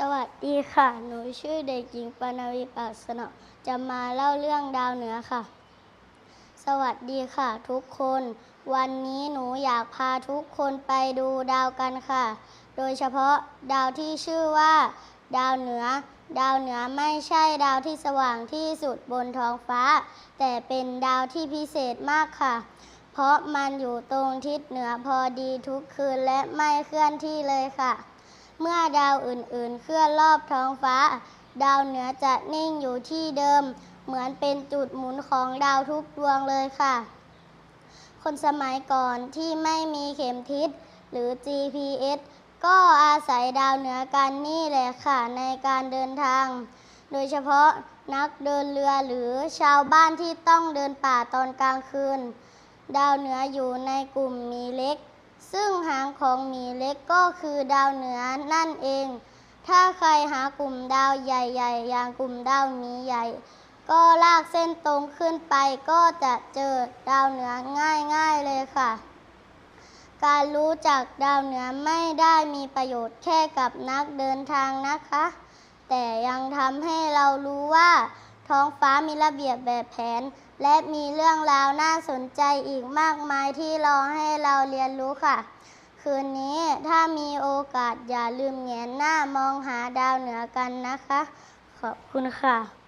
สวัสดีค่ะ หนูชื่อเด็กหญิงปานวีปากสนอจะมาเล่าเรื่องดาวเหนือค่ะ สวัสดีค่ะทุกคน วันนี้หนูอยากพาทุกคนไปดูดาวกันค่ะ โดยเฉพาะดาวที่ชื่อว่า ดาวเหนือ ดาวเหนือไม่ใช่ดาวที่สว่างที่สุดบนท้องฟ้า แต่เป็นดาวที่พิเศษมากค่ะ เพราะมันอยู่ตรงทิศเหนือพอดีทุกคืนและไม่เคลื่อนที่เลยค่ะ เมื่อดาวอื่นๆ เคลื่อนรอบท้องฟ้า ดาวเหนือจะนิ่งอยู่ที่เดิม เหมือนเป็นจุดหมุนของดาวทุกดวงเลยค่ะ คนสมัยก่อนที่ไม่มีเข็มทิศหรือ GPS ก็อาศัยดาวเหนือกันนี่แหละค่ะในการเดินทาง โดยเฉพาะนักเดินเรือหรือชาวบ้านที่ต้องเดินป่าตอนกลางคืน ดาวเหนืออยู่ในกลุ่มมีเล็ก ซึ่งหางของหมีเล็กก็คือดาวเหนือนั่นเอง ถ้าใครหากลุ่มดาวใหญ่ ๆ อย่างกลุ่มดาวหมีใหญ่ ก็ลากเส้นตรงขึ้นไปก็จะเจอดาวเหนือง่ายๆเลยค่ะ การรู้จักดาวเหนือไม่ได้มีประโยชน์แค่กับนักเดินทางนะคะ แต่ยังทำให้เรารู้ว่า ท้องฟ้ามีระเบียบแบบแผน และมีเรื่องราวน่าสนใจอีกมากมายที่รอให้เราเรียนรู้ค่ะ คืนนี้ถ้ามีโอกาสอย่าลืมแงนหน้ามองหาดาวเหนือกันนะคะ ขอบคุณค่ะ